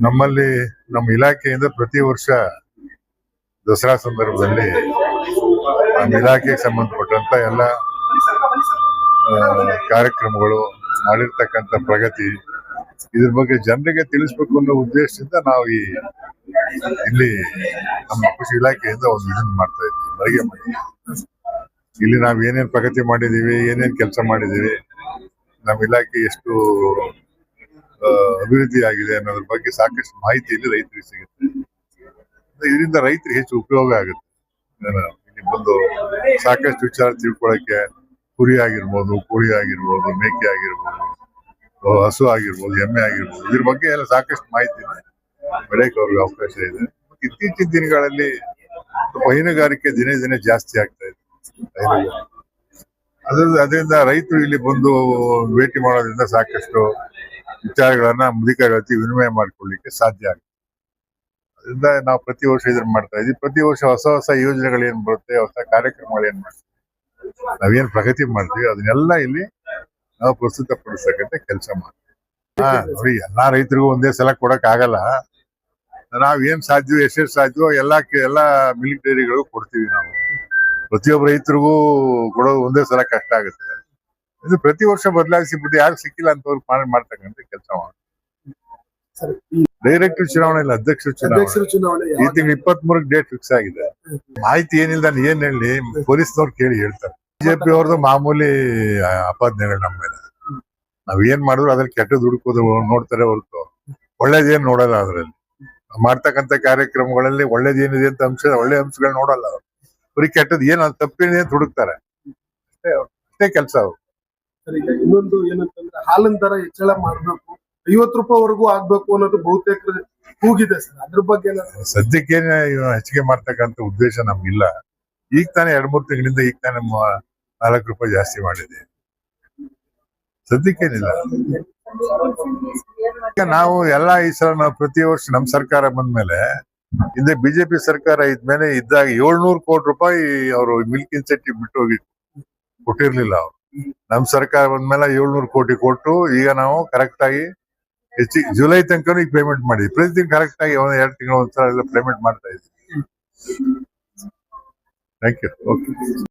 ನಮ್ಮಲ್ಲಿ ನಮ್ಮ ಇಲಾಖೆಯಿಂದ ಪ್ರತಿ ವರ್ಷ ದಸರಾ ಸಂದರ್ಭದಲ್ಲಿ ನಮ್ಮ ಇಲಾಖೆಗೆ ಸಂಬಂಧಪಟ್ಟಂತ ಎಲ್ಲ ಕಾರ್ಯಕ್ರಮಗಳು ಮಾಡಿರ್ತಕ್ಕಂಥ ಪ್ರಗತಿ ಇದ್ರ ಬಗ್ಗೆ ಜನರಿಗೆ ತಿಳಿಸ್ಬೇಕು ಅನ್ನೋ ಉದ್ದೇಶದಿಂದ ನಾವು ಈ ಇಲ್ಲಿ ನಮ್ಮ ಕೃಷಿ ಇಲಾಖೆಯಿಂದ ಒಂದು ಇದನ್ನ ಮಾಡ್ತಾ ಇದ್ದೀವಿ. ಮಳಿಗೆ ಮಾಡಿ ಇಲ್ಲಿ ನಾವು ಏನೇನ್ ಪ್ರಗತಿ ಮಾಡಿದೀವಿ ಏನೇನ್ ಕೆಲಸ ಮಾಡಿದೀವಿ ನಮ್ಮ ಇಲಾಖೆ ಎಷ್ಟು ಅಭಿವೃದ್ಧಿ ಆಗಿದೆ ಅನ್ನೋದ್ರ ಬಗ್ಗೆ ಸಾಕಷ್ಟು ಮಾಹಿತಿ ಇಲ್ಲಿ ರೈತರಿಗೆ ಸಿಗುತ್ತೆ. ಇದರಿಂದ ರೈತರಿಗೆ ಹೆಚ್ಚು ಉಪಯೋಗ ಆಗುತ್ತೆ. ಇಲ್ಲಿ ಬಂದು ಸಾಕಷ್ಟು ವಿಚಾರ ತಿಳ್ಕೊಳಕ್ಕೆ ಕುರಿ ಆಗಿರ್ಬೋದು, ಕೋಳಿ ಆಗಿರ್ಬೋದು, ಮೇಕೆ ಆಗಿರ್ಬೋದು, ಹಸು ಆಗಿರ್ಬೋದು, ಎಮ್ಮೆ ಆಗಿರ್ಬೋದು, ಇದ್ರ ಬಗ್ಗೆ ಎಲ್ಲ ಸಾಕಷ್ಟು ಮಾಹಿತಿ ಬೆಳೆಯಕ್ಕೆ ಅವ್ರಿಗೆ ಅವಕಾಶ ಇದೆ. ಇತ್ತೀಚಿನ ದಿನಗಳಲ್ಲಿ ಹೈನುಗಾರಿಕೆ ದಿನೇ ದಿನೇ ಜಾಸ್ತಿ ಆಗ್ತಾ ಇದೆ. ಅದರಿಂದ ರೈತರು ಇಲ್ಲಿ ಬಂದು ಭೇಟಿ ಮಾಡೋದ್ರಿಂದ ಸಾಕಷ್ಟು ವಿಚಾರಗಳನ್ನ ಮುದುಕರ ಜೊತೆ ವಿನಿಮಯ ಮಾಡ್ಕೊಳ್ಳಿಕ್ಕೆ ಸಾಧ್ಯ ಆಗುತ್ತೆ ಅದರಿಂದ ನಾವು ಪ್ರತಿ ವರ್ಷ ಇದನ್ನ ಮಾಡ್ತಾ ಇದೀವಿ. ಪ್ರತಿ ವರ್ಷ ಹೊಸ ಹೊಸ ಯೋಜನೆಗಳು ಏನ್ ಬರುತ್ತೆ, ಹೊಸ ಕಾರ್ಯಕ್ರಮಗಳು ಏನ್ ಮಾಡ್ತೀವಿ ನಾವೇನ್ ಪ್ರಗತಿ ಮಾಡ್ತೀವಿ, ಅದನ್ನೆಲ್ಲ ಇಲ್ಲಿ ನಾವು ಪ್ರಸ್ತುತ ಪ್ರಸ್ತುತಪಡಿಸ್ತಕ್ಕಂಥ ಕೆಲಸ ಮಾಡ್ತೀವಿ. ಹಾ, ನೋಡಿ, ಎಲ್ಲಾ ರೈತರಿಗೂ ಒಂದೇ ಸಲ ಕೊಡಕ್ ಆಗಲ್ಲ. ನಾವ್ ಏನ್ ಸಾಧ್ಯವೋ ಎಷ್ಟೆಷ್ಟು ಸಾಧ್ಯವೋ ಎಲ್ಲಾ ಎಲ್ಲಾ ಮಿಲಿಟರಿಗಳು ಕೊಡ್ತೀವಿ ನಾವು. ಪ್ರತಿಯೊಬ್ಬ ರೈತರಿಗೂ ಕೊಡೋದು ಒಂದೇ ಸಲ ಕಷ್ಟ ಆಗುತ್ತೆ. ಇದು ಪ್ರತಿ ವರ್ಷ ಬದಲಾಯಿಸಿ ಬಿಟ್ಟು ಯಾರು ಸಿಕ್ಕಿಲ್ಲ ಅಂತ ಅವ್ರು ಮಾಡ್ತಕ್ಕಂತ ಕೆಲಸ ಮಾಡಿ. ಡೈರೆಕ್ಟ್ ಚುನಾವಣೆ ಇಲ್ಲ ಅಧ್ಯಕ್ಷ ಚುನಾವಣೆ. ಈ? ತಿಂಗಳು ಇಪ್ಪತ್ತ್ ಮೂರಕ್ಕೆ ಡೇಟ್ ಫಿಕ್ಸ್ ಆಗಿದೆ. ಮಾಹಿತಿ ಏನಿಲ್ಲ ನಾನು ಏನ್ ಹೇಳಿ ಪೊಲೀಸ್ನವ್ರು ಕೇಳಿ ಹೇಳ್ತಾರೆ. ಬಿಜೆಪಿ ಅವ್ರದ್ದು ಮಾಮೂಲಿ ಆಪಾದನೆಗಳು ನಮ್ಮ ಮೇಲೆ. ನಾವ್ ಏನ್ ಮಾಡಿದ್ರು ಅದ್ರಲ್ಲಿ ಕೆಟ್ಟದ್ ಹುಡುಕೋದು ನೋಡ್ತಾರೆ ಹೊರತು. ಒಳ್ಳೇದೇನ್ ನೋಡಲ್ಲ ಅದ್ರಲ್ಲಿ. ಮಾಡ್ತಕ್ಕಂಥ ಕಾರ್ಯಕ್ರಮಗಳಲ್ಲಿ ಒಳ್ಳೇದೇನಿದೆ ಅಂತ ಅಂಶ ಒಳ್ಳೆ ಅಂಶಗಳು ನೋಡಲ್ಲ ಅವ್ರು. ಬರೀ ಕೆಟ್ಟದ್ ಏನ್ ತಪ್ಪಿನ ತಪ್ಪೇನಿದೆ ಅಂತ ಹುಡುಕ್ತಾರೆ. ಅಷ್ಟೇ ಅಷ್ಟೇ ಕೆಲಸ ಅವ್ರು. ಇನ್ನೊಂದು ಏನಂತಂದ್ರೆ ಹಾಲಿನ ದರ ಹೆಚ್ಚಳ ಮಾಡ್ಬೇಕು, ಐವತ್ತು ರೂಪಾಯಿವರೆಗೂ ಆಗ್ಬೇಕು ಅನ್ನೋದು ಬಹುತೇಕ ಕೂಗಿದೆ ಸರ್. ಅದ್ರ ಬಗ್ಗೆ ಸದ್ಯಕ್ಕೆ ಹೆಚ್ಚಿಗೆ ಮಾಡ್ತಕ್ಕಂತ ಉದ್ದೇಶ ನಮ್ಗಿಲ್ಲ. ಈಗ ತಾನೇ ಎರಡ್ ಮೂರ್ ತಿಂಗಳಿಂದ ಈಗ ತಾನೇ ನಾಲ್ಕು ರೂಪಾಯಿ ಜಾಸ್ತಿ ಮಾಡಿದೆ. ಸದ್ಯಕ್ಕೇನಿಲ್ಲ. ನಾವು ಎಲ್ಲಾ ಈ ಸಲ ನಾವು ಪ್ರತಿ ವರ್ಷ ನಮ್ ಸರ್ಕಾರ ಬಂದ್ಮೇಲೆ, ಹಿಂದೆ ಬಿಜೆಪಿ ಸರ್ಕಾರ ಇದ್ಮೇಲೆ ಇದ್ದಾಗ ಏಳ್ನೂರು ಕೋಟಿ ರೂಪಾಯಿ ಅವರು ಮಿಲ್ಕ್ ಇನ್ಸೆಂಟಿವ್ ಬಿಟ್ಟು ಹೋಗಿ ಕೊಟ್ಟಿರ್ಲಿಲ್ಲ ಅವ್ರು. ನಮ್ ಸರ್ಕಾರ ಬಂದ್ಮೇಲೆ ಏಳ್ನೂರು ಕೋಟಿ ಕೊಟ್ಟು ಈಗ ನಾವು ಕರೆಕ್ಟ್ ಆಗಿ ಹೆಚ್ಚಿಗೆ ಜುಲೈ ತನಕ ಈಗ ಪೇಮೆಂಟ್ ಮಾಡಿ ಪ್ರತಿ ದಿನ ಕರೆಕ್ಟ್ ಆಗಿ ಒಂದ್ ಎರಡು ತಿಂಗಳ ಒಂದ್ಸಲ ಎಲ್ಲ ಪೇಮೆಂಟ್ ಮಾಡ್ತಾ ಇದ್ವಿ ಥ್ಯಾಂಕ್ ಯು ಓಕೆ